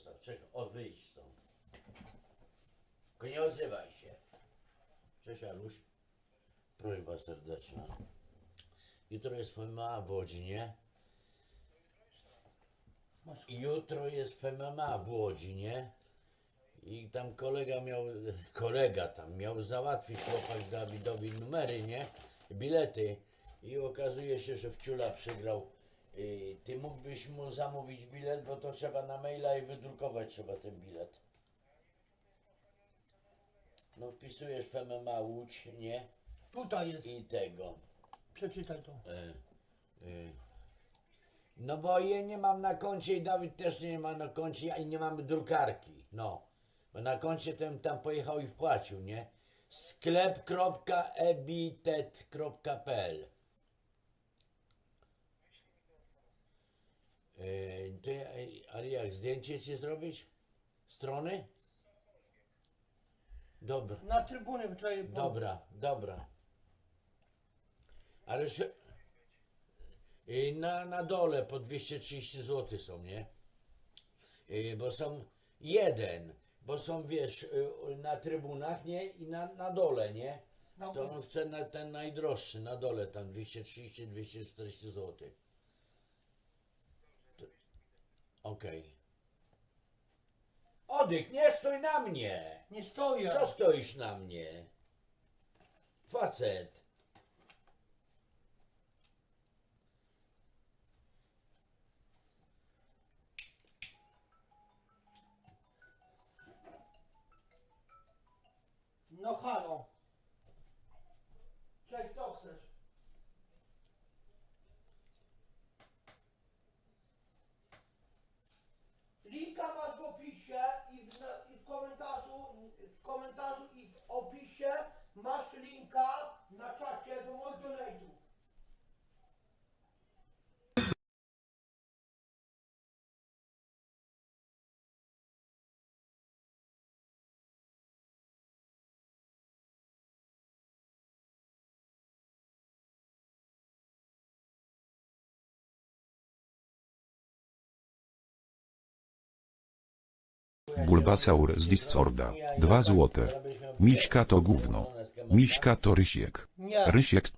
zostaw. Czekaj, o wyjdź stąd. Tylko nie odzywaj się. Cześć Aluś. Prośba serdeczna. Jutro jest FMA w Łodzi, nie? Jutro jest FMA w Łodzi, nie? I tam kolega miał, kolega tam miał załatwić chłopak Dawidowi numery, nie? Bilety. I okazuje się, że wciula przegrał. Ty mógłbyś mu zamówić bilet, bo to trzeba na maila i wydrukować trzeba ten bilet. No wpisujesz FMA Łódź, nie? Tutaj jest. I tego. Przeczytaj to. E, e. No bo je nie mam na koncie i Dawid też nie ma na koncie i nie mamy drukarki. No. Bo na koncie ten tam pojechał i wpłacił, nie? sklep.ebitet.pl Ty, ale jak zdjęcie ci zrobić? Strony? Dobra. Na trybuny wczoraj. po- Dobra, dobra. Ale się... I na, na dole po 230 zł są, nie? I, bo są jeden, bo są, wiesz, y, na trybunach, nie? I na, na dole, nie? Na To on chce na ten najdroższy, na dole tam 230-240 zł. Okej. Odyk, nie stój na mnie! Nie stoję. Co stoisz na mnie? Facet. No halo. Cześć, co chcesz? Linka masz w opisie i w, na- i w komentarzu, w komentarzu i w opisie linka na czacie do moich. Bulbasaur z Discorda. 2 złote. Miśka to gówno. Miśka to Rysiek. Rysiek